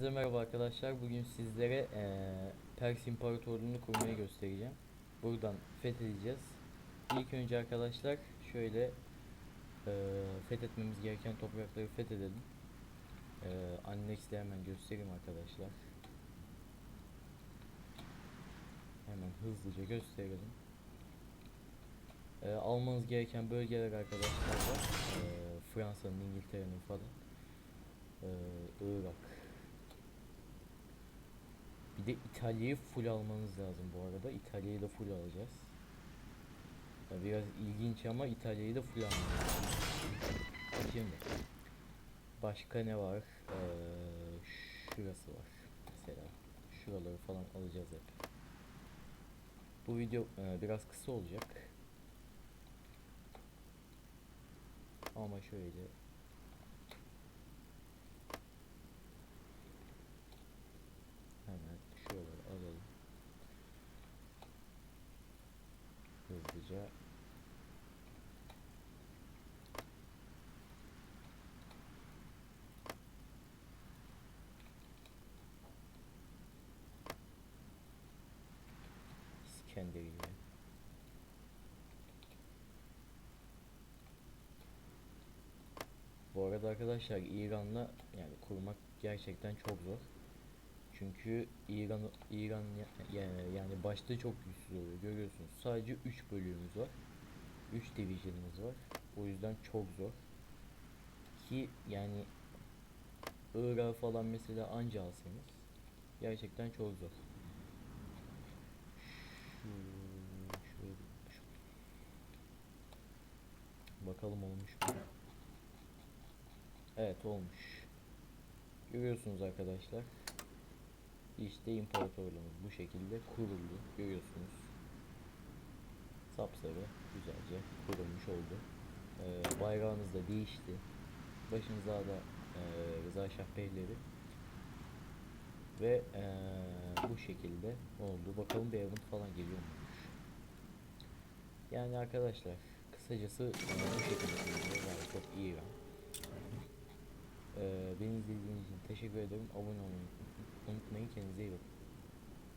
Herkese merhaba arkadaşlar. Bugün sizlere eee Pers İmparatorluğu'nu kurmayı göstereceğim. Buradan fethedeceğiz. İlk önce arkadaşlar şöyle eee, fethetmemiz gereken toprakları fethedelim. Eee Annex'te hemen göstereyim arkadaşlar. Hemen hızlıca gösterelim. Eee, almanız gereken bölgeler arkadaşlar var. Eee, Fransa'nın, İngiltere'nin falan Irak. Bir de İtalya'yı full almanız lazım bu arada. İtalya'yı da full alacağız. Ya biraz ilginç ama İtalya'yı da full almanız. Şimdi başka ne var? Eee, şurası var mesela. Şuraları falan alacağız hep. Bu video eee, biraz kısa olacak. Ama şöyle Hemen şuraları alalım. Hızlıca. İskenderiye. Bu arada arkadaşlar İran'la yani kurmak gerçekten çok zor. Çünkü İran İran ya- ya- yani başta çok güçsüz oluyor görüyorsunuz. Sadece 3 bölüğümüz var. 3 division'ımız var. O yüzden çok zor. Ki yani Irak'ı falan mesela anca alsanız gerçekten çok zor. Şu- Bakalım olmuş mu? Evet olmuş. Görüyorsunuz arkadaşlar. İşte imparatorluğumuz bu şekilde kuruldu. Görüyorsunuz. Sapsarı güzelce kurulmuş oldu. Ee, bayrağımız da değişti. Başımıza da e, Rıza Şah ve e, bu şekilde oldu. Bakalım bir event falan geliyor muymuş. Yani arkadaşlar kısacası e, bu şekilde. Yani çok iyi. Ee, beni izlediğiniz için teşekkür ederim. Abone olmayı unutmayın. Kendinize iyi bakın.